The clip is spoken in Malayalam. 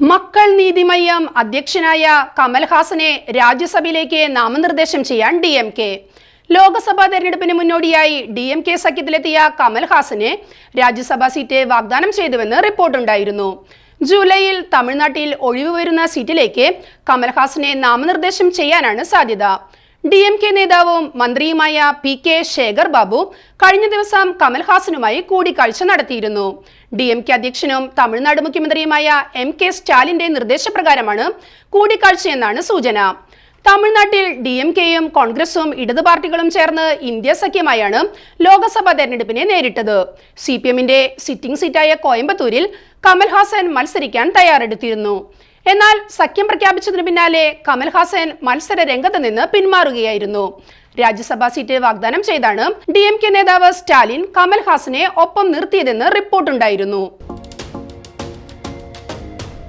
മക്കൾ നീതിമയ്യം അധ്യക്ഷനായ കമൽഹാസനെ രാജ്യസഭയിലേക്ക് നാമനിർദ്ദേശം ചെയ്യാൻ ഡി എം കെ. ലോക്സഭാ തെരഞ്ഞെടുപ്പിന് മുന്നോടിയായി ഡി എം കെ സഖ്യത്തിലെത്തിയ കമൽഹാസനെ രാജ്യസഭാ സീറ്റ് വാഗ്ദാനം ചെയ്തുവെന്ന് റിപ്പോർട്ടുണ്ടായിരുന്നു. ജൂലൈയിൽ തമിഴ്നാട്ടിൽ ഒഴിവ് വരുന്ന സീറ്റിലേക്ക് കമൽഹാസനെ നാമനിർദ്ദേശം ചെയ്യാനാണ് സാധ്യത. ഡി എം കെ നേതാവും മന്ത്രിയുമായ പി കെ ശേഖർ ബാബു കഴിഞ്ഞ ദിവസം കമൽഹാസനുമായി കൂടിക്കാഴ്ച നടത്തിയിരുന്നു. ഡി എം കെ അധ്യക്ഷനും തമിഴ്നാട് മുഖ്യമന്ത്രിയുമായ എം കെ സ്റ്റാലിന്റെ നിർദ്ദേശപ്രകാരമാണ് കൂടിക്കാഴ്ചയെന്നാണ് സൂചന. തമിഴ്നാട്ടിൽ ഡി എം കെയും കോൺഗ്രസും ഇടതു പാർട്ടികളും ചേർന്ന് ഇന്ത്യ സഖ്യമായാണ് ലോക്സഭാ തെരഞ്ഞെടുപ്പിനെ നേരിട്ടത്. സി പി എമ്മിന്റെ സിറ്റിംഗ് സീറ്റായ കോയമ്പത്തൂരിൽ കമൽഹാസൻ മത്സരിക്കാൻ തയ്യാറെടുത്തിരുന്നു. എന്നാൽ സഖ്യം പ്രഖ്യാപിച്ചതിന് പിന്നാലെ കമൽഹാസൻ മത്സര രംഗത്ത് നിന്ന് പിന്മാറുകയായിരുന്നു. രാജ്യസഭാ സീറ്റ് വാഗ്ദാനം ചെയ്താണ് ഡി നേതാവ് സ്റ്റാലിൻ കമൽഹാസനെ ഒപ്പം നിർത്തിയതെന്ന് റിപ്പോർട്ടുണ്ടായിരുന്നു.